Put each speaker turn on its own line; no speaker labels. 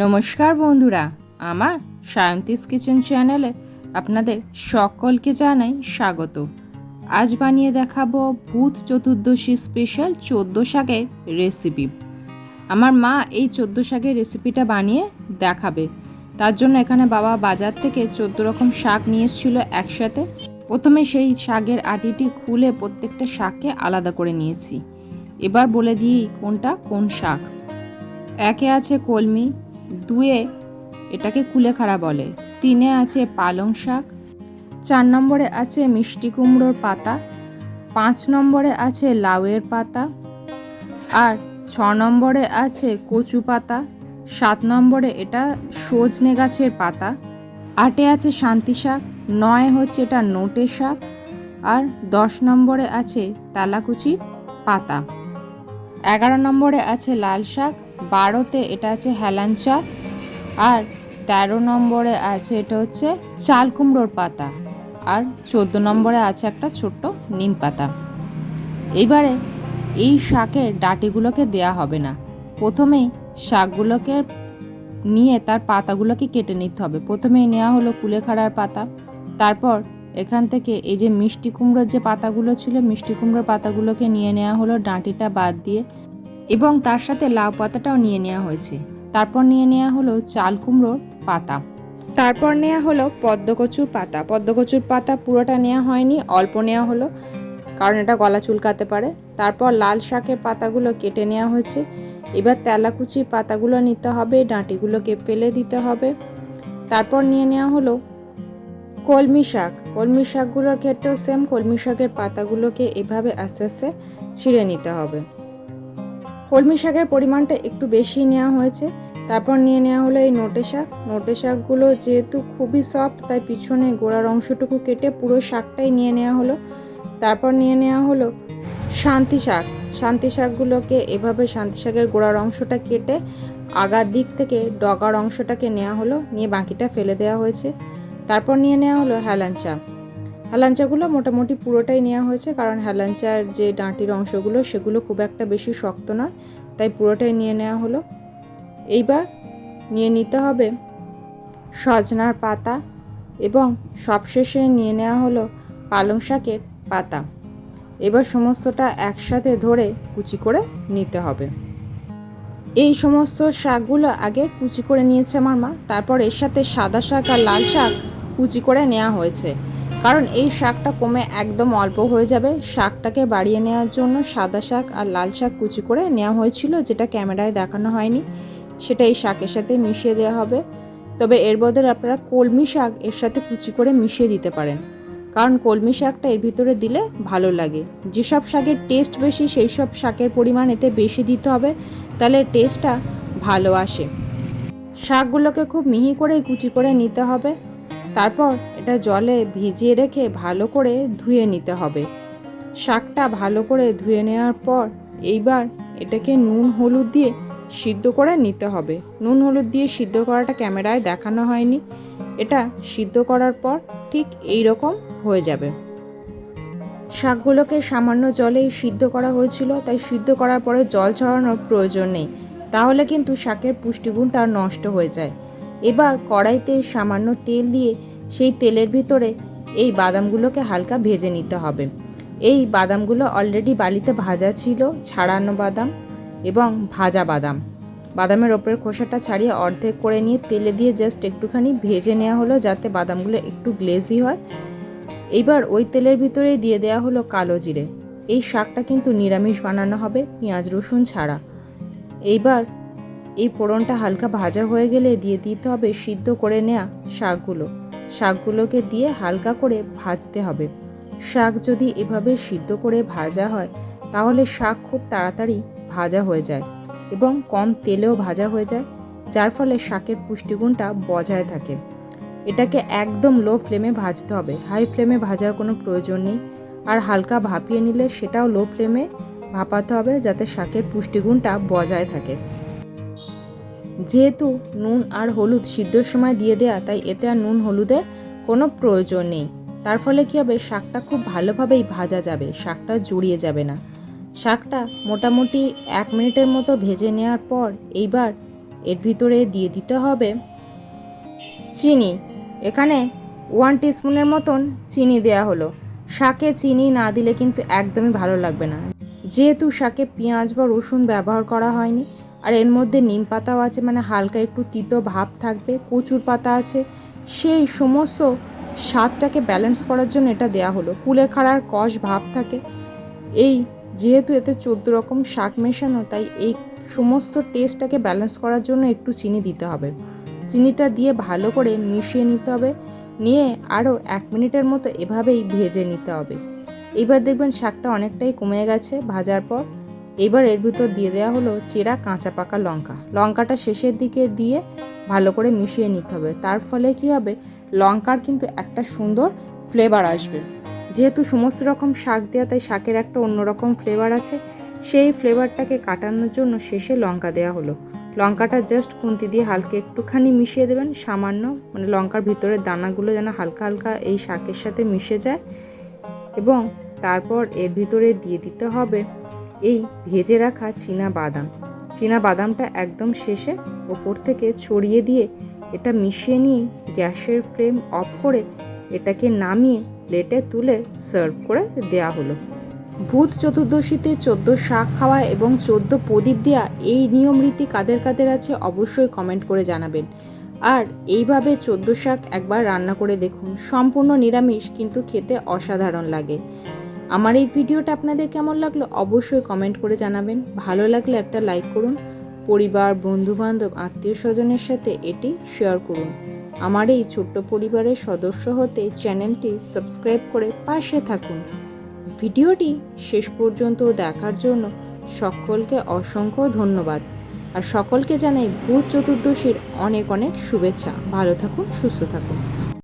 নমস্কার বন্ধুরা, আমার সায়ন্তিস কিচেন চ্যানেলে আপনাদের সকলকে জানাই স্বাগত। আজ বানিয়ে দেখাবো ভূত চতুর্দশী স্পেশাল চোদ্দ শাকের রেসিপি। আমার মা এই চোদ্দ শাকের রেসিপিটা বানিয়ে দেখাবে। তার জন্য এখানে বাবা বাজার থেকে চোদ্দ রকম শাক নিয়ে এসেছিল একসাথে। প্রথমে সেই শাকের আটিটি খুলে প্রত্যেকটা শাককে আলাদা করে নিয়েছি। এবার বলে দিই কোনটা কোন শাক। একে আছে কলমি দুয়ে এটাকে কুলেখাড়া বলে। তিনে আছে পালং শাক, চার নম্বরে আছে মিষ্টি কুমড়োর পাতা, পাঁচ নম্বরে আছে লাউয়ের পাতা, আর ছ নম্বরে আছে কচু পাতা, সাত নম্বরে এটা সজনে গাছের পাতা। আটে আছে শান্তি শাক, নয় হচ্ছে এটা নোটে শাক, আর দশ নম্বরে আছে তালাকুচির পাতা। এগারো নম্বরে আছে লাল শাক, বারোতে এটা আছে হেলাঞ্চা আর তেরো নম্বরে আছে এটা হচ্ছে চাল কুমড়োর পাতা, আর চোদ্দ নম্বরে আছে একটা ছোট্ট নিম পাতা। এবারে এই শাকের ডাটিগুলোকে দেয়া হবে না। প্রথমেই শাকগুলোকে নিয়ে তার পাতাগুলোকে কেটে নিতে হবে। প্রথমেই নেওয়া হলো কুলেখাড়ার পাতা, তারপর এখান থেকে এই যে মিষ্টি কুমড়োর যে পাতাগুলো ছিল, মিষ্টি কুমড়োর পাতাগুলোকে নিয়ে নেওয়া হলো ডাঁটিটা বাদ দিয়ে এবং তার সাথে লাউ পাতাটাও নিয়ে নেওয়া হয়েছে। তারপর নিয়ে নেওয়া হলো চাল কুমড়োর পাতা। তারপর নেওয়া হলো পদ্মকচুর পাতা। পদ্মকচুর পাতা পুরোটা নেওয়া হয়নি, অল্প নেওয়া হলো, কারণ এটা গলা চুলকাতে পারে। তারপর লাল শাকের পাতাগুলো কেটে নেওয়া হয়েছে। এবার তেলাকুচির পাতাগুলো নিতে হবে, ডাঁটিগুলোকে ফেলে দিতে হবে। তারপর নিয়ে নেওয়া হলো কলমি শাক। কলমি শাকগুলোর ক্ষেত্রেও সেম কলমি শাকের পাতাগুলোকে এভাবে আস্তে আস্তে ছিঁড়ে নিতে হবে। কলমি শাকের পরিমাণটা একটু বেশি নেওয়া হয়েছে। তারপর নিয়ে নেওয়া হলো এই নোটে শাক। নোটে শাকগুলো যেহেতু খুবই সফট তাই পিছনে গোড়ার অংশটুকু কেটে পুরো শাকটাই নিয়ে নেওয়া হলো। তারপর নিয়ে নেওয়া হলো শান্তি শাক। শান্তি শাকগুলোকে এভাবে শান্তি শাকের গোড়ার অংশটা কেটে আগার দিক থেকে ডগার অংশটাকে নেওয়া হলো। নিয়ে বাকিটা ফেলে দেওয়া হয়েছে। তারপর নিয়ে নেওয়া হলো হেলাঞ্চা হেলাঞ্চাগুলো মোটামুটি পুরোটাই নেওয়া হয়েছে কারণ হেলাঞ্চার যে ডাঁটির অংশগুলো সেগুলো খুব একটা বেশি শক্ত নয়, তাই পুরোটাই নিয়ে নেওয়া হলো। এইবার নিয়ে নিতে হবে সজনার পাতা এবং সবশেষে নিয়ে নেওয়া হলো পালং শাকের পাতা। এবার সমস্তটা একসাথে ধরে কুচি করে নিতে হবে। এই সমস্ত শাকগুলো আগে কুচি করে নিয়েছে আমার মা, তারপর এর সাথে সাদা শাক আর লাল শাক কুচি করে নেওয়া হয়েছে। কারণ এই শাকটা কমে একদম অল্প হয়ে যাবে। শাকটাকে বাড়িয়ে নেওয়ার জন্য সাদা শাক আর লাল শাক কুচি করে নেওয়া হয়েছিল, যেটা ক্যামেরায় দেখানো হয়নি। সেটা এই শাকের সাথে মিশিয়ে দেওয়া হবে। তবে এর বদলে আপনারা কলমি শাক এর সাথে কুচি করে মিশিয়ে দিতে পারেন। কারণ কলমি শাকটা এর ভিতরে দিলে ভালো লাগে। যেসব শাকের টেস্ট বেশি সেই সব শাকের পরিমাণ এতে বেশি দিতে হবে, তাহলে টেস্টটা ভালো আসে। শাকগুলোকে খুব মিহি করে কুচি করে নিতে হবে। তারপর এটা জলে ভিজিয়ে রেখে ভালো করে ধুয়ে নিতে হবে। শাকটা ভালো করে ধুয়ে নেওয়ার পর এইবার এটাকে নুন হলুদ দিয়ে সিদ্ধ করে নিতে হবে। নুন হলুদ দিয়ে সিদ্ধ করাটা ক্যামেরায় দেখানো হয়নি। এটা সিদ্ধ করার পর ঠিক এই রকম হয়ে যাবে। শাকগুলোকে সামান্য জলেই সিদ্ধ করা হয়েছিল, তাই সিদ্ধ করার পরে জল ছড়ানোর প্রয়োজন নেই। তাহলে কিন্তু শাকের পুষ্টিগুণটা নষ্ট হয়ে যায়। এবার কড়াইতে সামান্য তেল দিয়ে সেই তেলের ভিতরে এই বাদামগুলোকে হালকা ভেজে নিতে হবে। এই বাদামগুলো অলরেডি বালিতে ভাজা ছিল, ছাড়ানো বাদাম এবং ভাজা বাদাম। বাদামের ওপরের খোসাটা ছাড়িয়ে অর্ধেক করে নিয়ে তেলে দিয়ে জাস্ট একটুখানি ভেজে নেওয়া হলো যাতে বাদামগুলো একটু গ্লেজি হয়। এইবার ওই তেলের ভিতরেই দিয়ে দেওয়া হলো কালো জিরে। এই শাকটা কিন্তু নিরামিষ বানানো হবে, পেঁয়াজ রসুন ছাড়া। এইবার এই ফোড়নটা হালকা ভাজা হয়ে গেলে দিয়ে দিতে হবে সিদ্ধ করে নেওয়া শাকগুলো। শাকগুলোকে দিয়ে হালকা করে ভাজতে হবে। শাক যদি এভাবে সিদ্ধ করে ভাজা হয়, তাহলে শাক খুব তাড়াতাড়ি ভাজা হয়ে যায় এবং কম তেলেও ভাজা হয়ে যায়, যার ফলে শাকের পুষ্টিগুণটা বজায় থাকে। এটাকে একদম লো ফ্লেমে ভাজতে হবে। হাই ফ্লেমে ভাজার কোনো প্রয়োজন নেই। আর হালকা ভাপিয়ে নিলে সেটাও লো ফ্লেমে ভাপাতে হবে যাতে শাকের পুষ্টিগুণটা বজায় থাকে। যেহেতু নুন আর হলুদ সিদ্ধর সময় দিয়ে দেয়া, তাই এতে আর নুন হলুদের কোনো প্রয়োজন নেই। তার ফলে কী হবে? শাকটা খুব ভালোভাবেই ভাজা যাবে, শাকটা জুড়িয়ে যাবে না। শাকটা মোটামুটি এক মিনিটের মতো ভেজে নেওয়ার পর এইবার এর ভিতরে দিয়ে দিতে হবে চিনি। এখানে ওয়ান টিস্পুনের মতন চিনি দেয়া হলো। শাকে চিনি না দিলে কিন্তু একদমই ভালো লাগবে না। যেহেতু শাকে পেঁয়াজ বা রসুন ব্যবহার করা হয়নি আর এর মধ্যে নিম পাতাও আছে মানে হালকা একটু তিতো ভাব থাকবে, কচুর পাতা আছে। সেই সমস্ত স্বাদটাকে ব্যালেন্স করার জন্য এটা দেয়া হলো। কুলেখাড়ার কষ ভাব থাকে। এই যেহেতু এতে চোদ্দ রকম শাক মেশানো, তাই এই সমস্ত টেস্টটাকে ব্যালেন্স করার জন্য একটু চিনি দিতে হবে। চিনিটা দিয়ে ভালো করে মিশিয়ে নিতে হবে। নিয়ে আরও এক মিনিটের মতো এভাবেই ভেজে নিতে হবে। এবার দেখবেন শাকটা অনেকটাই কমে গেছে ভাজার পর। এবার এর ভিতর দিয়ে দেওয়া হলো চেরা, কাঁচা পাকা লঙ্কা। লঙ্কাটা শেষের দিকে দিয়ে ভালো করে মিশিয়ে নিতে হবে। তার ফলে কি হবে? লঙ্কার কিন্তু একটা সুন্দর ফ্লেভার আসবে। যেহেতু সমস্ত রকম শাক দেওয়া তাই শাকের একটা অন্যরকম ফ্লেভার আছে। সেই ফ্লেভারটাকে কাটানোর জন্য শেষে লঙ্কা দেওয়া হলো। লঙ্কাটা জাস্ট খুন্তি দিয়ে হালকা একটুখানি মিশিয়ে দেবেন। সামান্য মানে লঙ্কার ভিতরের দানাগুলো যেন হালকা হালকা এই শাকের সাথে মিশে যায়। এবং তারপর এর ভিতরে দিয়ে দিতে হবে এই ভেজে রাখা চীনা বাদাম। চীনা বাদামটা একদম শেষে ওপর থেকে ছড়িয়ে দিয়ে এটা মিশিয়ে নিয়ে গ্যাসের ফ্লেম অফ করে এটাকে নামিয়ে প্লেটে তুলে সার্ভ করে দেয়া হলো। ভূত চতুর্দশীতে চোদ্দ শাক খাওয়া এবং চোদ্দ প্রদীপ দেওয়া এই নিয়ম রীতি কাদের কাদের আছে অবশ্যই কমেন্ট করে জানাবেন। আর এইভাবে চোদ্দ শাক একবার রান্না করে দেখুন। সম্পূর্ণ নিরামিষ কিন্তু খেতে অসাধারণ লাগে। আমার এই ভিডিওটা আপনাদের কেমন লাগল অবশ্যই কমেন্ট করে জানাবেন। ভালো লাগলে একটা লাইক করুন, পরিবার, বন্ধুবান্ধব আত্মীয় স্বজনের সাথে এটি শেয়ার করুন। আমার এই ছোট্ট পরিবারের সদস্য হতে চ্যানেলটি সাবস্ক্রাইব করে পাশে থাকুন। ভিডিওটি শেষ পর্যন্ত দেখার জন্য সকলকে অসংখ্য ধন্যবাদ। আর সকলকে জানাই ভূত চতুর্দশীর অনেক অনেক শুভেচ্ছা। ভালো থাকুন, সুস্থ থাকুন।